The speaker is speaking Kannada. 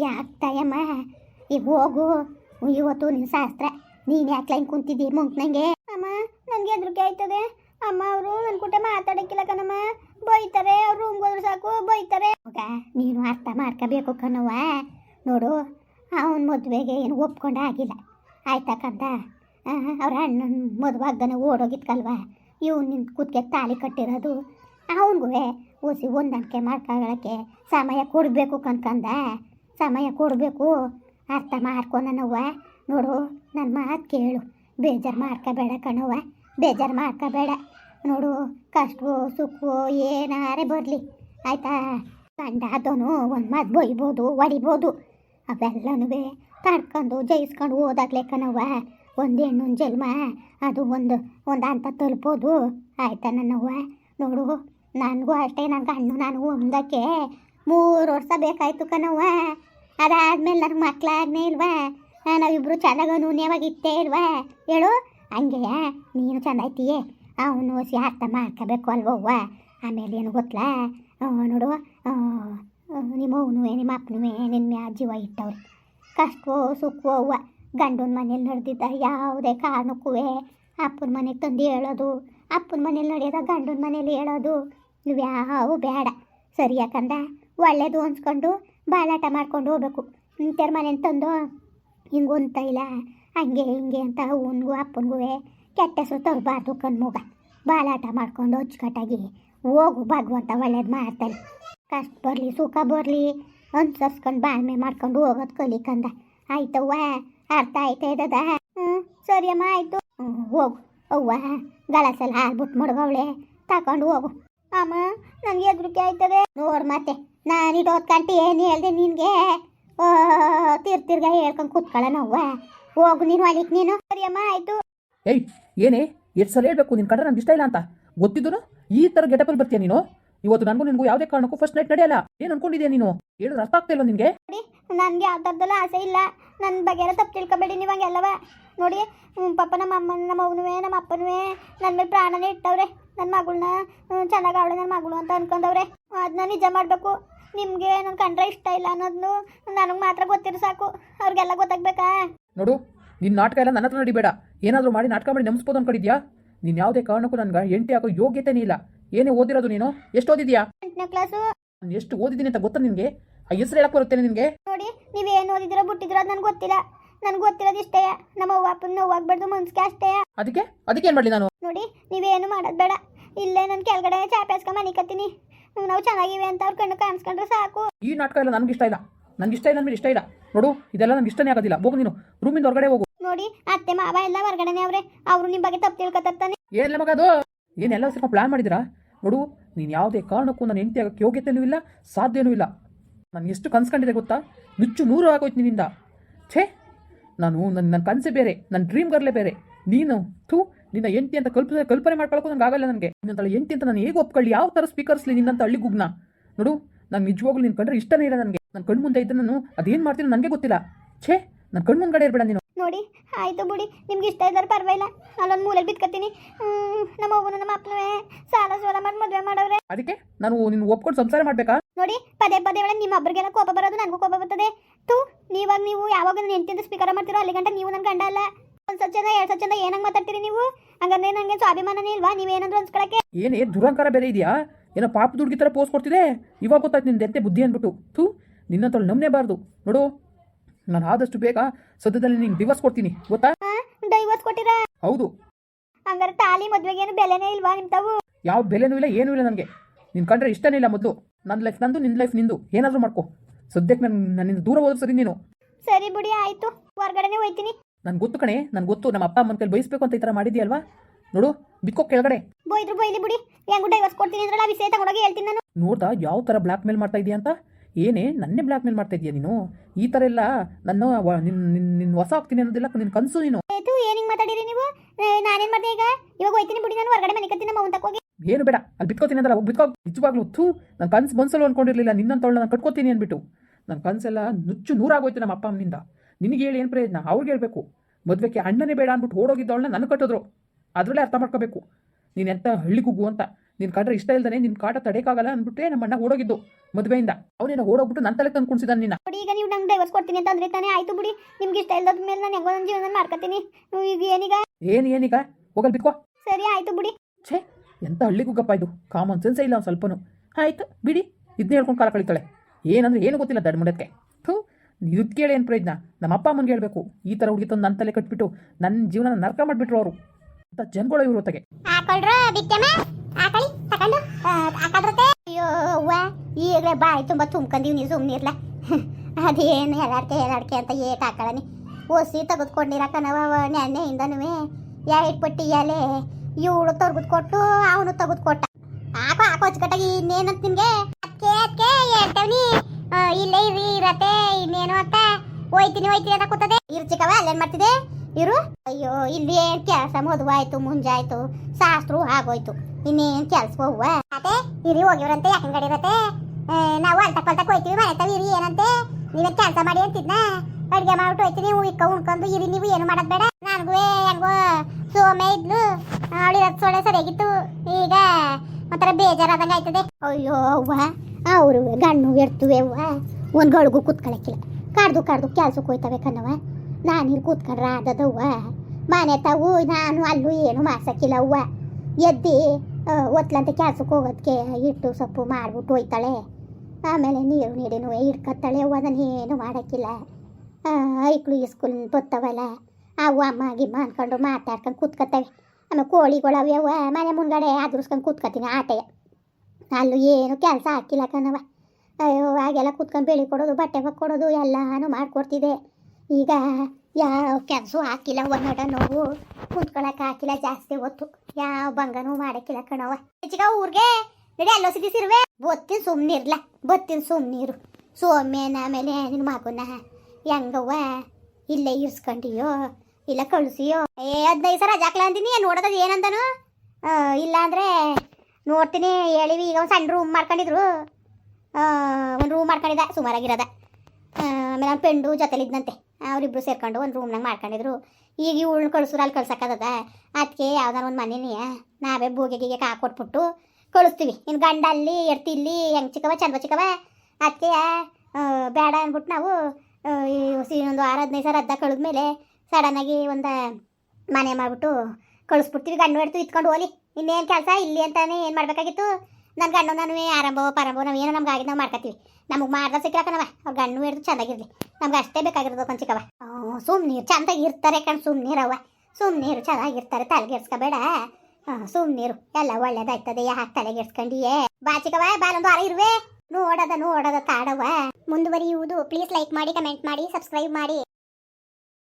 ಯಾಕೆ ತಾಯಮ್ಮ ಈಗ ಹೋಗು ಇವತ್ತು ನಿನ್ನ ಶಾಸ್ತ್ರ. ನೀನು ಯಾಕೆ ಹಿಂಗೆ ಕುಂತಿದ್ದಿ? ಮುಂಕ್ನಂಗೆ ಅಮ್ಮ, ನನಗೆ ಹೆದರಿಕೆ ಆಯ್ತದೆ. ಅಮ್ಮ, ಅವರು ನನ್ನ ಕೂಟ ಮಾತಾಡಕ್ಕಿಲ್ಲ ಕಣಮ್ಮ. ಬೈತಾರೆ, ಅವ್ರು ರೂಮ್ ಹೋದ್ರೆ ಸಾಕು, ಬೈತಾರೆ. ಮಗ, ನೀನು ಅರ್ಥ ಮಾಡ್ಕೋಬೇಕು ಕಣವ್ವ. ನೋಡು, ಅವನ ಮದುವೆಗೆ ಏನು ಒಪ್ಕೊಂಡ ಆಗಿಲ್ಲ. ಆಯ್ತಾ ಕಂದ? ಅವ್ರ ಅಣ್ಣನ ಮದುವೆ ಆಗ್ದಾನೆ ಓಡೋಗಿತ್ಕಲ್ವ ಇವ್ನು ನಿನ್ನ ಕೂತ್ಗೆ ತಾಳಿ ಕಟ್ಟಿರೋದು. ಅವನಿಗೂ ಓಸಿ ಹೊಂದಾಣಿಕೆ ಮಾಡ್ಕೊಳ್ಳೋಕ್ಕೆ ಸಮಯ ಕೊಡಬೇಕು ಕನ್ಕಂದ ಸಮಯ ಕೊಡಬೇಕು. ಅರ್ಥ ಮಾಡ್ಕೊ ನೋಡು ನನ್ನ ಮಾತು ಕೇಳು. ಬೇಜಾರು ಮಾಡ್ಕೋಬೇಡ ಕಣವ್ವ. ಬೇಜಾರು ಮಾಡ್ಕೋಬೇಡ. ನೋಡು, ಕಷ್ಟವೋ, ಸುಖವೋ, ಏನಾರೇ ಬರಲಿ. ಆಯ್ತಾ? ಗಂಡ ಆದವನು ಒಂದು ಮಾತು ಬೈಬೋದು, ಹೊಡಿಬೋದು. ಅವೆಲ್ಲನೂ ತಡ್ಕೊಂಡು, ಜಯಿಸ್ಕೊಂಡು ಓದಾಗ್ಲೇ ಕಣವ್ವ, ಒಂದು ಹೆಣ್ಣು ಜನ್ಮ, ಅದು ಒಂದು ಒಂದು ಅಂತ ತಲುಪೋದು. ಆಯ್ತಾ ನನ್ನವ್ವ ನೋಡು, ನನಗೂ ಅಷ್ಟೇ ನನ್ನ ಗಂಡು ನಾನು ಒಂದಕ್ಕೆ ಮೂರು ವರ್ಷ ಬೇಕಾಯ್ತು ಕಣವ್ವ. ಅದಾದ್ಮೇಲೆ ನನಗೆ ಮಕ್ಕಳಾಗ್ನೇ ಇಲ್ವಾ? ನಾವಿಬ್ರು ಚೆನ್ನಾಗ ನೂನ್ಯವಾಗಿ ಇತ್ತೇ ಇಲ್ವಾ? ಹೇಳು. ಹಂಗೆಯ ನೀನು ಚೆನ್ನೈತೀಯೆ ಅವನು ಸಿ ಅರ್ಥ ಮಾಡ್ಕೋಬೇಕು ಅಲ್ವವ್ವ? ಆಮೇಲೆ ಏನು ಗೊತ್ತಲಾ ನೋಡು ನಿಮ್ಮ ಅವನು ನಿಮ್ಮ ಅಪ್ಪನೂ ನಿನ್ನ ಜೀವ ಇಟ್ಟವ್ರು. ಕಷ್ಟವೋ, ಸುಖವೋ ಅವ್ವ? ಗಂಡನ ಮನೇಲಿ ನಡೆದಿದ್ದ ಯಾವುದೇ ಕಾರಣಕ್ಕೂ ಅಪ್ಪನ ಮನೆಗೆ ತಂದು ಹೇಳೋದು, ಅಪ್ಪನ ಮನೇಲಿ ನಡೆಯೋದ ಗಂಡನ ಮನೇಲಿ ಹೇಳೋದು ಇವ್ಯಾವು ಬೇಡ. ಸರಿ ಯಾಕಂದ ಒಳ್ಳೇದು ಅನ್ಸ್ಕೊಂಡು ಬಾಲಾಟ ಮಾಡ್ಕೊಂಡು ಹೋಗ್ಬೇಕು. ಇಂಥರ ಮನೇನ ತಂದು ಹಿಂಗೊಂತ ಇಲ್ಲ. ಹಂಗೆ ಹಿಂಗೆ ಅಂತ ಅವನಿಗೂ ಅಪ್ಪನಿಗೂ ಕೆಟ್ಟ ಹೆಸರು ತರಬಾರ್ದು ಕಣ್ಮುಗ. ಬಾಲಾಟ ಮಾಡ್ಕೊಂಡು ಅಚ್ಚುಕಟ್ಟಾಗಿ ಹೋಗು ಭಗವಂತ ಒಳ್ಳೇದು ಮಾಡ್ತಾನೆ. ಕಷ್ಟ ಬರಲಿ, ಸುಖ ಬರಲಿ. ಅನ್ಸರ್ಸ್ಕೊಂಡು ಬಾಳ್ಮೆ ಮಾಡ್ಕೊಂಡು ಹೋಗೋದು ಕಲಿಕಂದ ಆಯ್ತವ್ವ, ಅರ್ಥ ಆಯ್ತಾ ಇದ್ದದ ಹ್ಞೂ ಸರಿ ಅಮ್ಮ ಆಯಿತು ಹೋಗು. ಅವ್ವ ಗಳಸೆಲ್ಲ ಹಾಲ್ಬಿಟ್ಟು ಮಡ್ಗವಳೆ. ತಕೊಂಡು ಹೋಗು. ಅಮ್ಮ, ನನಗೆ ಎದುರಿಕೆ ಆಯ್ತದೆ. ನೋಡು ಮತ್ತೆ. ನಾನು ಇಡೋದು ಕಂಟಿ ಏನು ಹೇಳ್ದೆ ನಿನಗೆ? ಓ ತಿರ್ತಿರ್ಗ ಹೇಳ್ಕೊಂಡು ಕೂತ್ಕೊಳ್ಳೋಣವ್ವ ಹೋಗು ನೀನು ಅಲ್ಲಿ ನೀನು. ಸರಿಯಮ್ಮ ಆಯಿತು. ಏಯ್ ಏನೇ? ಎಷ್ಟು ಸಲ ಹೇಳ್ಬೇಕು? ನಿನ್ನ ಕಡೆ ನನಗೆ ಇಷ್ಟ ಇಲ್ಲ ಅಂತ. ಗೊತ್ತಿದ್ರು ಈ ಥರ ಗೆಟಪಲ್ಲಿ ಬರ್ತೀಯ ನೀನು? ಇವತ್ತು ನನಗೂ ನಿನಗೂ ಯಾವುದೇ ಕಾರಣಕ್ಕೂ ಫಸ್ಟ್ ನೈಟ್ ನಡೆಯಲ್ಲ. ಏನು ಅನ್ಕೊಂಡಿದ್ಯಾ ನೀನು? ಹೇಳಿದ್ರೆ ಅರ್ಥ ಆಗ್ತಾ ಇಲ್ಲ ನಿನಗೆ? ನನಗೆ ಯಾವ ಥರದ್ದೆಲ್ಲ ಆಸೆ ಇಲ್ಲ. ನನ್ನ ಬಗ್ಗೆ ಎಲ್ಲ ತಪ್ಪು ತಿಳ್ಕೊಬೇಡಿ ನೀವು ಹಂಗೆಲ್ಲವ ನೋಡಿ ಪಪ್ಪ ಪಾಪ ನಮ್ಮ ಅಮ್ಮ ನಮ್ಮ ಅವನೂ ನಮ್ಮ ಅಪ್ಪನೂ ನನ್ನ ಮೇಲೆ ಪ್ರಾಣನೇ ಇಟ್ಟವ್ರೆ. ನನ್ನ ಮಗಳನ್ನ ಚೆನ್ನಾಗಿ ಅವಳೆ ನನ್ನ ಮಗಳು ಅಂತ ಅನ್ಕೊಂಡವ್ರೆ. ಅದನ್ನ ನಿಜ ಮಾಡಬೇಕು. ನಿಮಗೆ ನನ್ನ ಕಂಡ್ರೆ ಇಷ್ಟ ಇಲ್ಲ ಅನ್ನೋದನ್ನು ನನಗೆ ಮಾತ್ರ ಗೊತ್ತಿರ ಸಾಕು. ಅವ್ರಿಗೆಲ್ಲ ಗೊತ್ತಾಗ್ಬೇಕಾ? ನೋಡು ನಿನ್ನ ನಾಟಕ ಎಲ್ಲ ನನ್ನ ಹತ್ರ ನಡಿಬೇಡ. ಏನಾದರೂ ಮಾಡಿ ನಾಟಕ ಮಾಡಿ ನೆಮ್ಸ್ಬೋದು ಅನ್ಕೊಂಡಿದ್ಯಾ? ನೀನು ಯಾವುದೇ ಕಾರಣಕ್ಕೂ ನನಗೆ ಎಂಟಿ ಹಾಕೋ ಯೋಗ್ಯತೆನೇ ಇಲ್ಲ. ಏನೇ ಓದಿರೋದು ನೀನು? ಎಷ್ಟು ಓದಿದ್ಯಾ? ಎಂಟನೇ ಕ್ಲಾಸು? ನಾನು ಎಷ್ಟು ಓದಿದ್ದೀನಿ ಅಂತ ಗೊತ್ತಾ ನಿನ್ಗೆ? ಆ ಹೆಸರು ಹೇಳಕ್ಕೆ ಬರುತ್ತೆ ನಿನಗೆ? ನೋಡಿ ನೀವೇನು ಓದಿದಿರೋ ಬಿಟ್ಟಿದಿರೋ ಅದು ನನಗೆ ಗೊತ್ತಿಲ್ಲ. ನನಗೆ ಗೊತ್ತಿರೋದು ಇಷ್ಟೇ. ನಮ್ಮ ಅವ್ವ ಅಪ್ಪನ ನೋವಾಗ್ಬಾರ್ದು ಮನ್ಸಿಗೆ ಅಷ್ಟೇ. ಅದಕ್ಕೆ? ಅದಕ್ಕೆ ಏನು ಮಾಡಲಿ ನಾನು? ನೋಡಿ ನೀವೇನು ಮಾಡೋದು ಬೇಡ. ಇಲ್ಲೇ ನಾನು ಕೆಳಗಡೆ ಚಾಪೆ ಹಾಸ್ಕೊಂಡ್ ಮನಿಕತ್ತೀನಿ ನಾವು ಚೆನ್ನಾಗಿವೆ ಅಂತ ಅವ್ರ ಕಣ್ಣು ಕಾಣಿಸ್ಕೊಂಡ್ರೆ ಸಾಕು. ಈ ನಾಟಕ ಇಲ್ಲ ನನಗೆ ಇಷ್ಟ ಇಲ್ಲ. ನನಗೆ ಇಷ್ಟ ಇಲ್ಲ ಅಂದ್ರೆ ಇಷ್ಟ ಇಲ್ಲ. ನೋಡು ಇದೆಲ್ಲ ನನಗೆ ಇಷ್ಟನೇ ಆಗೋದಿಲ್ಲ. ಹೋಗು ನೀನು. ರೂಮಿಂದ ಹೊರಗಡೆ ಹೋಗು. ನೋಡಿ ಅತ್ತೆ ಮಾವ ಎಲ್ಲ ಹೊರಗಡೆನೆ ಅವ್ರೆ. ಅವರು ನಿಮ್ಮ ಬಗ್ಗೆ ತಪ್ಪು ತಿಳ್ಕೊತಾನೆ ಏನಿಲ್ಲ ಮಗ ಅದು? ಏನೆಲ್ಲ ಸ್ವಲ್ಪ ಪ್ಲಾನ್ ಮಾಡಿದಿರಾ? ನೋಡು ನೀನು ಯಾವುದೇ ಕಾರಣಕ್ಕೂ ನನ್ನ ಹೆಂಡತಿ ಆಗಕ್ಕೆ ಯೋಗ್ಯತೆಯೂ ಇಲ್ಲ ಸಾಧ್ಯನೂ ಇಲ್ಲ. ನಾನು ಎಷ್ಟು ಕನ್ಸ್ಕೊಂಡಿದೆ ಗೊತ್ತಾ? ನುಚ್ಚು ನೂರು ಆಗೋಯ್ತು ನಿನ್ನಿಂದ. ಛೇ! ನಾನು ನನ್ನ ನನ್ನ ಕನಸೇ ಬೇರೆ. ನನ್ನ ಡ್ರೀಮ್ ಗರ್ಲೇ ಬೇರೆ. ನೀನು ಥೂ ನಿನ್ನ ಎಂಟಿ ಅಂತ ಕಲ್ಪ ಕಲ್ಪನೆ ಮಾಡ್ಕೊಳ್ಳೋಕ್ಕೂ ನನಗೆ ಆಗಲ್ಲ ನನಗೆ. ನಿನ್ನಂತ ಎಂಟಿ ಅಂತ ನಾನು ಹೇಗೆ ಒಪ್ಕೊಳ್ಳಿ? ಯಾವ ಥರ ಸ್ಪೀಕರ್ಸ್ಲಿ ನಿನ್ನಂತ ಹಳ್ಳಿ ಗುಗ್ನ? ನೋಡು ನಾನು ನಿಜವಾಗ್ಲೂ ನಿನ್ನ ಕಂಡ್ರೆ ಇಷ್ಟನೇ ಇಲ್ಲ ನನಗೆ. ನನ್ನ ಕಣ್ಣು ಮುಂದೆ ಇದ್ದ ನಾನು ಅದೇನು ಮಾಡ್ತೀನಿ ನನಗೆ ಗೊತ್ತಿಲ್ಲ. ಛೇ ನನ್ನ ಕಣ್ಣು ಮುಂದ್ಗಡೆ ಇರಬೇಡ ನೀನು. ನೋಡಿ ಆಯಿತು ಬಿಡಿ. ನಿಮ್ಗೆ ಇಷ್ಟ ಇದ್ದಾರೆ ಪರವಾಗಿಲ್ಲ. ಅಲ್ಲೊಂದು ಮೂಲೆಗೆ ಬಿತ್ಕೊತೀನಿ. ನಮ್ಮ ಅವ್ವನು ನಮ್ಮ ಅಪ್ಪನೇ ಸಾಲ ಸೋಲ ಮಾಡಿ ಮದುವೆ ಮಾಡವ್ರೆ. ಅದಕ್ಕೆ ನಾನು ನಿನ್ನ ಒಪ್ಕೊಂಡು ಸಂಸಾರ ಮಾಡಬೇಕಾ? ನೋಡಿ ಪದೇ ಪದೇ ಒಳಗೆ ನಿಮ್ಮ ಒಬ್ಬರಿಗೆಲ್ಲ ಕೋಪ ಬರೋದು ನನಗೂ ಕೋಪ ಬರ್ತದೆ. ತು ನೀವಾಗ ನೀವು ಯಾವಾಗ ನನ್ನ ಎಂತಿಂದ ಸ್ವೀಕಾರ ಮಾಡ್ತೀರೋ? ಅಲ್ಲಿ ಗಂಟ ನೀವು ನನ್ನ ಗಂಡ ಅಲ್ಲ. ಒಂದು ಸಚ್ಚಂದ ಎರಡು ಸಚ್ಚಂದ ಏನಂಗೆ ಮಾತಾಡ್ತೀರಿ ನೀವು? ಹಂಗಂದ್ರೆ ನಂಗೆ ಸ್ವಾಭಿಮಾನನೇ ಇಲ್ವಾ? ನೀವೇನಾದ್ರು ಅನ್ಸ್ಕೊಳಕ್ಕೆ ಏನೇ ದುರಂಕಾರ ಬೇರೆ ಇದೆಯಾ? ಏನೋ ಪಾಪ ದುಡ್ಗಿ ಥರ ಪೋಸ್ ಕೊಡ್ತಿದೆ? ಇವಾಗ ಗೊತ್ತಾಯ್ತು ನಿನ್ನ ದೆತ್ತೆ ಬುದ್ಧಿ ಅಂದ್ಬಿಟ್ಟು. ಥೂ ನಿನ್ನಂತಳು ನಂಬನೇಬಾರ್ದು. ನೋಡು ನಾನು ಆದಷ್ಟು ಬೇಗ ಸದ್ಯದಲ್ಲಿ ನಿಂಗೆ ಡಿವೋರ್ಸ್ ಕೊಡ್ತೀನಿ. ಗೊತ್ತಾ? ಡೈವರ್ಸ್ ಕೊಟ್ಟಿರಾ? ಹೌದು. ಹಂಗಾರೆ ತಾಲಿ ಮದ್ವೆಗೇನು ಬೆಲೆನೇ ಇಲ್ವಾ ಇಂಥವು ಯಾವ ಬೆಲೆನೂ ಇಲ್ಲ ಏನೂ ಇಲ್ಲ ನನಗೆ. ನಿನ್ನ ಕಂಡ್ರೆ ಇಷ್ಟನೇ ಇಲ್ಲ ಮೊದಲು. ನನ್ನ ಲೈಫ್ ನಂದು ನಿನ್ನ ಲೈಫ್ ನಿಂದು. ಏನಾದರೂ ಮಾಡ್ಕೊ. ಸದ್ಯಕ್ಕೆ ನನ್ನ ನನ್ನಿಂದ ದೂರ ಹೋದ್ರೆ ಸರಿ ನೀನು. ಸರಿ ಬಿಡಿ ಆಯ್ತು. ಹೊರಗಡೆನೇ ಹೋಯ್ತೀನಿ. ನನ್ಗೆ ಗೊತ್ತು ಕಣೆ ನನ್ಗೆ ಗೊತ್ತು ನಮ್ಮ ಅಪ್ಪ ಅಮ್ಮನ ಕೈಲಿ ಬಯಸ್ಬೇಕು ಅಂತ ಈ ಥರ ಮಾಡಿದ್ಯಲ್ವಾ ನೋಡು ಬಿಕ್ಕೋ ಕೆಳಗಡೆ. ಬೋಯ್ದ್ರು ಬೈಲಿ ಬಿಡಿ ಹೆಂಗು ಡೈವರ್ಸ್ ಕೊಡ್ತೀನಿ ಅಂದ್ರಲ್ಲ ವಿಷಯ ತಗೊಂಡೋಗಿ ಹೇಳ್ತೀನಿ ನಾನು. ನೋಡ್ದಾ ಯಾವ ಥರ ಬ್ಲಾಕ್ ಮೇಲ್ ಮಾಡ್ತಾ ಇದೀಯ ಅಂತ? ಏನೇ ನನ್ನೇ ಬ್ಲಾಕ್ ಮೇಲ್ ಮಾಡ್ತಾ ಇದೀಯ ನೀನು? ಈ ಥರ ಎಲ್ಲ ನನ್ನ ವ- ನಿನ್ ನಿನ್ ನಿನ್ನ ಹೊಸ ಆಗ್ತೀನಿ ಅನ್ನೋದಿಲ್ಲ ನಿನ್ನ ಕನ್ಸು ನೀನು. ಆಯ್ತು ಏನಿಂಗ್ ಮಾತಾಡಿರಿ ನೀವು? ಏ, ನಾನೇನ್ ಮಾಡ್ದೆ ಈಗ? ಇವಾಗ ಹೋಯ್ತೀನಿ ಬಿಡಿ ನಾನು ಹೊರಗಡೆ ಮನೆ ಕತ್ತೀನಿ ನಮ್ಮ ಹೋಗಿ. ಏನು ಬೇಡ ಅಲ್ಲಿ ಬಿತ್ಕೋತೀನಿ ಅಂದ್ರೆ ಹೋಗಿ ಬಿತ್ಕೋ. ನಿಜವಾಗ್ಲೂ ಥೂ ನನ್ನ ಕನ್ಸು ಮನ್ಸಲ್ಲೂ ಅನ್ಕೊಂಡಿರ್ಲಿಲ್ಲ ನಿನ್ನಂತವಳು ನಾನು ಕಟ್ಕೋತೀನಿ ಅಂದ್ಬಿಟ್ಟು. ನನ್ನ ಕನಸೆಲ್ಲ ನುಚ್ಚು ನೂರಾಗೋಯ್ತು ನಮ್ಮ ಅಪ್ಪ ಅಮ್ಮನಿಂದ. ನಿನಗೆ ಹೇಳಿ ಏನು ಪ್ರಯೋಜನ? ಅವ್ರಿಗೆ ಹೇಳಬೇಕು. ಮದುವೆಗೆ ಅಣ್ಣನೇ ಬೇಡ ಅಂದ್ಬಿಟ್ಟು ಓಡೋಗಿದ್ದವಳನ್ನ ನನಗೆ ಕಟ್ಟಿದ್ರು. ಅದರಲ್ಲೇ ಅರ್ಥ ಮಾಡ್ಕೋಬೇಕು. ನೀನು ಎಂಥ ಹಳ್ಳಿ ಕುಗ್ಗು ಅಂತ. ನಿನ್ನ ಕಾಟ ಇಷ್ಟ ಇಲ್ದಾನೆ ನಿನ್ನ ಕಾಟ ತಡೆಯೋಕ್ಕಾಗಲ್ಲ ಅಂದ್ಬಿಟ್ಟೆ ನಮ್ಮ ಅಣ್ಣ ಓಡೋಗಿದ್ದು ಮದುವೆಯಿಂದ. ಅವನೇನ ಓಡೋಗ್ಬಿಟ್ಟು ನನ್ನ ತಲೆ ತಂದು ಕುಣಿಸಿದ ನಿನ್ನ. ನೋಡಿ ಈಗ ನೀವು ನಂಗೆ ಡೈವರ್ಸ್ ಕೊಡ್ತೀನಿ ಅಂತ ಅಂದ್ರೆ ತಾನೇ ಆಯ್ತು ಬಿಡಿ. ನಿಮ್ಗೆ ಇಷ್ಟ ಇಲ್ಲದ ಮೇಲೆ ನಾನು ಹೆಂಗೋ ನನ್ನ ಜೀವನ ಮಾಡ್ಕೊತೀನಿ. ನೀವು ಈಗ ಏನೀಗ? ಏನು ಏನೀಗ? ಹೋಗಲ್ ಬಿಟ್ಕೋ ಸರಿ ಆಯ್ತು ಬಿಡಿ. ಛೇ ಎಂತ ಹಳ್ಳಿಗುಗ್ಗಪ್ಪ ಇದು. ಕಾಮನ್ ಸೆನ್ಸೇ ಇಲ್ಲ ಒಂದು ಸ್ವಲ್ಪನು. ಆಯ್ತು ಬಿಡಿ. ಇದನ್ನೇ ಹೇಳ್ಕೊಂಡು ಕಾಲ ಕಳೀತಾಳೆ. ಏನಂದ್ರೆ ಏನು ಗೊತ್ತಿಲ್ಲ ದಡ್ ಮುಡಕ್ಕೆ ಥೂ. ಇದು ಕೇಳಿ ಏನು ಪ್ರಯೋಜನ? ನಮ್ಮ ಅಪ್ಪ ಅಮ್ಮನಿಗೆ ಹೇಳಬೇಕು ಈ ಥರ ಹುಡುಗಿ ತಂದು ನನ್ನ ತಲೆ ಕಟ್ಬಿಟ್ಟು ನನ್ನ ಜೀವನ ನರಕ ಮಾಡಿಬಿಟ್ರು ಅವರು ಅಂತ ಜನಗಳು ಇವ್ರ ಹೊತ್ತಗೆ ಈಗಲೇ ಬಾಯಿ ತುಂಬ ತುಂಬ್ಕೊಂಡೀವಿ ನೀವು ಸುಮ್ಮನೆ ಇರ್ಲ. ಅದೇನು ಹೇಳಾಡ್ಕೆ ಹೇಳಾಡ್ಕೆ ಅಂತ ಏಟ್ ಹಾಕೊಳ್ಳಿ ಓಸಿ ತೆಗೆದುಕೊಂಡಿರಕ್ಕ ನಾವು ನೆನ್ನೆಯಿಂದನೂ ಯಾ ಪಟ್ಟಿ ಎಲೆ ಇವಳು ತೊರ್ಗುದ್ ಕೊಟ್ಟು ಅವನು ತೆಗೆದುಕೊಟ್ಟ. ಹಾಕೋ ಹಾಕೋ ಅಚ್ಚುಕಟ್ಟಾಗಿ ಇನ್ನೇನಂತ ನಿಮಗೆ? ಅದಕ್ಕೆ ಅದಕ್ಕೆ ಹೇಳ್ತೇವ್ನಿ ಆ, ಇಲ್ಲೇ ಇರಿ, ಇರತ್ತೆ, ಇನ್ನೇನು ಅಂತ ಹೋಯ್ತೀನಿ ಹೋಯ್ತೀನಿ ಅಂತ ಕೂತದೆ. ಇರು ಚಿಕ್ಕವ ಅಲ್ಲೇನ್ ಮಾಡ್ತಿದೆ ಇರು. ಅಯ್ಯೋ, ಇಲ್ಲಿ ಏನ್ ಕೆಲಸ? ಮದುವಾಯ್ತು ಮುಂಜಾಯ್ತು ಸಾಸ್ತ್ರು ಆಗೋಯ್ತು. ಇನ್ನೇನ್ ಕೆಲ್ಸ ಹೋಗುವ? ಅದೇ ಇರಿ, ಹೋಗಿವ್ರಂತೆ ಯಾಕಂಗ್ ಗಡಿರತ್ತೆ ನಾವು ಅಲ್ಟ ಪಲ್ಟಕ್ ಹೋಯ್ತೀವಿ, ಮನೆ ತವ ಇರಿ, ಏನಂತೆ? ನೀವೇ ಕೆಲಸ ಮಾಡಿ ಅಂತಿದ್ನ? ಅಡ್ಗೆ ಮಾಡ್ಬಿಟ್ಟು ಹೋಯ್ತೀನಿ ಇಕ್ಕ ಉಣ್ಕೊಂಡು ಇರಿ, ನೀವು ಏನು ಮಾಡೋದ್ ಬೇಡ. ನನಗೂ ಹೆಂಗೋ ಸೋಮೆ ಇದ್ಲು. ಅವಳಿರೋದು ಸೊಳ್ಳೆ ಸರಿಯಾಗಿತ್ತು. ಈಗ ಒಂಥರ ಬೇಜಾರಾದಂಗ ಆಯ್ತದೆ. ಅಯ್ಯೋ, ಅವ್ವ. ಅವರು ಗಣ್ಣು ಎಡ್ತುವೆ, ಅವ್ವ. ಒಂದು ಗಳಿಗೂ ಕೂತ್ಕೊಳಕ್ಕಿಲ್ಲ. ಕಡ್ದು ಕಡ್ದು ಕೆಲ್ಸಕ್ಕೆ ಹೋಯ್ತವೆ ಕಣವ ನಾನು ಇಲ್ಲಿ ಕೂತ್ಕೊಂಡ್ರೆ ಆದದವ್ವ ಮನೆ ತಾವು ನಾನು ಅಲ್ಲೂ ಏನು ಮಾಡ್ಸಕ್ಕಿಲ್ಲ ಅವ್ವ. ಎದ್ದಿ ಒತ್ಲಂತ ಕೆಲ್ಸಕ್ಕೆ ಹೋಗೋದಕ್ಕೆ ಹಿಟ್ಟು ಸೊಪ್ಪು ಮಾಡ್ಬಿಟ್ಟು ಹೋಯ್ತಾಳೆ. ಆಮೇಲೆ ನೀರು ನೀಡಿನೂ ಹಿಡ್ಕತ್ತಾಳೆ. ಅವ್ವ ನಾನು ಏನು ಮಾಡೋಕ್ಕಿಲ್ಲ ಐಕ್ಳು ಇಸ್ಕೂಲ್ ಬತ್ತವಲ್ಲ. ಅವ್ವ, ಅಮ್ಮ, ಗಿಮ್ಮ ಅನ್ಕೊಂಡು ಮಾತಾಡ್ಕೊಂಡು ಕೂತ್ಕೊತವೆ ಆಮೇಲೆ ಕೋಳಿಗಳು ಅವ್ಯವ ಮನೆ ಮುಂದ್ಗಡೆ ಆದ್ರಸ್ಕೊಂಡು ಕೂತ್ಕೊತೀನಿ ಆಟೆಯ. ಅಲ್ಲೂ ಏನು ಕೆಲಸ ಹಾಕಿಲ್ಲ ಕಣವ ಅಯ್ಯೋ ಆಗೆಲ್ಲ ಕೂತ್ಕೊಂಡು ಬೆಳಿ ಕೊಡೋದು, ಬಟ್ಟೆ ಕೊಡೋದು ಎಲ್ಲಾನು ಮಾಡ್ಕೊಡ್ತಿದ್ದೆ. ಈಗ ಯಾವ ಕೆಲಸ ಹಾಕಿಲ್ಲ ಒನ್ನಡ ನೋವು. ಕುಂತ್ಕೊಳಕ್ಕೆ ಹಾಕಿಲ್ಲ, ಜಾಸ್ತಿ ಹೊತ್ತು. ಯಾವ ಬಂಗನೂ ಮಾಡಕ್ಕಿಲ್ಲ ಕಣವ ಹೆಚ್ಚಿಗೆ ಊರಿಗೆ ನಡಿ, ಅಲ್ಲೋ ಸಿದಿಸಿರುವೆ ಬೊತ್ತಿನ ಸುಮ್ಮನಿರ್ಲ ಬೊತ್ತಿನ ಸುಮ್ಮನಿರು ಸೋಮ್ಯನ ಆಮೇಲೆ ನಿನ್ನ ಮಗುನ ಹೆಂಗವ್ವ, ಇಲ್ಲೇ ಇರ್ಸ್ಕೊಂಡಿಯೋ? ಇಲ್ಲ ಕಳಿಸಿಯೋ ಏ ಹದಿನೈದು ಸರ ಜಾಕ್ಲ ಅಂತೀನಿ ನೋಡೋದು ಏನಂದನು? ಇಲ್ಲ ಅಂದರೆ ನೋಡ್ತೀನಿ, ಹೇಳಿವಿ, ಈಗ ಒಂದು ಸಣ್ಣ ರೂಮ್ ಮಾಡ್ಕೊಂಡಿದ್ರು. ಒಂದು ರೂಮ್ ಮಾಡ್ಕೊಂಡಿದ್ದ, ಸುಮಾರಾಗಿರೋದ. ಆಮೇಲೆ ಅವ್ನು ಪೆಂಡು ಜೊತೆಲಿದ್ದಂತೆ ಅವರಿಬ್ರು ಸೇರ್ಕೊಂಡು ಒಂದು ರೂಮ್ನಾಗ ಮಾಡ್ಕೊಂಡಿದ್ರು. ಈಗ ಇವಳನ್ನ ಕಳ್ಸಿದ್ರು ಅಲ್ಲಿ ಕಳ್ಸಕ್ಕದ ಅದಕ್ಕೆ ಯಾವ್ದಾರ ಒಂದು ಮನೇನಿ, ನಾವೇ ಬೋಗಿಗೆ ಕಾ ಕೊಟ್ಬಿಟ್ಟು ಕಳಿಸ್ತೀವಿ. ಇನ್ನು ಗಂಡ ಅಲ್ಲಿ ಎಡ್ತಿ ಇಲ್ಲಿ, ಹೆಂಗೆ ಚಿಕ್ಕವ, ಚಂದ ಚಿಕ್ಕವ? ಅದಕ್ಕೆ ಬೇಡ ಅಂದ್ಬಿಟ್ಟು ನಾವು ಇನ್ನೊಂದು ಆರು ಹದಿನೈದು ಸಾವಿರ ಅರ್ಧ ಕಳೆದ್ಮೇಲೆ ಸಡನ್ನಾಗಿ ಒಂದು ಮನೆ ಮಾಡಿಬಿಟ್ಟು ಕಳಿಸ್ಬಿಡ್ತೀವಿ. ಗಂಡು ಎಡ್ತು ಇತ್ಕೊಂಡು ಹೋಲಿ ಇನ್ನೇನು ಕೆಲಸ? ಇಲ್ಲಿ ಅಂತಾನೆ ಏನು ಮಾಡಬೇಕಾಗಿತ್ತು? ನನ್ನ ಗಂಡು ನಾನು ಆರಂಭವ ಪರಂಭವ ನಾವು ಏನೋ ನಮ್ಗೆ ಆಗಿದ್ದು ನಾವು ಮಾಡ್ಕೊತೀವಿ ನಮಗೆ ಮಾಡ್ದ ಸಿಕ್ಕಾಕನವ ಅವ್ರ ಗಂಡು ಹಿಡ್ದು ಚಂದಾಗಿರ್ಲಿ. ನಮ್ಗೆ ಅಷ್ಟೇ ಬೇಕಾಗಿರೋದು ಕೊಂಚಿಕವ ಸುಮ್ಮನೀರು ಚಂದ ಇರ್ತಾರೆ ಕಣ್ ಸುಮ್ಮನೀರವ ಸುಮ್ಮನೀರು ಚೆನ್ನಾಗಿರ್ತಾರೆ ತಲೆಗೆಡ್ಸ್ಕೋಬೇಡ ಸುಮ್ಮನೀರು ಎಲ್ಲ ಒಳ್ಳೇದಾಯ್ತದೆ. ಯಾಕೆ ತಲೆಗೆಡ್ಸ್ಕೊಂಡಿಯೇ ಬಾಚಿಕವ ಬಾಲೊಂದು ವಾರ ಇರುವೆ. ನೋಡದ ನೋಡದ ತಾಡವ ಮುಂದುವರಿಯುವುದು. ಪ್ಲೀಸ್ ಲೈಕ್ ಮಾಡಿ ಕಮೆಂಟ್ ಮಾಡಿ ಸಬ್ಸ್ಕ್ರೈಬ್ ಮಾಡಿ.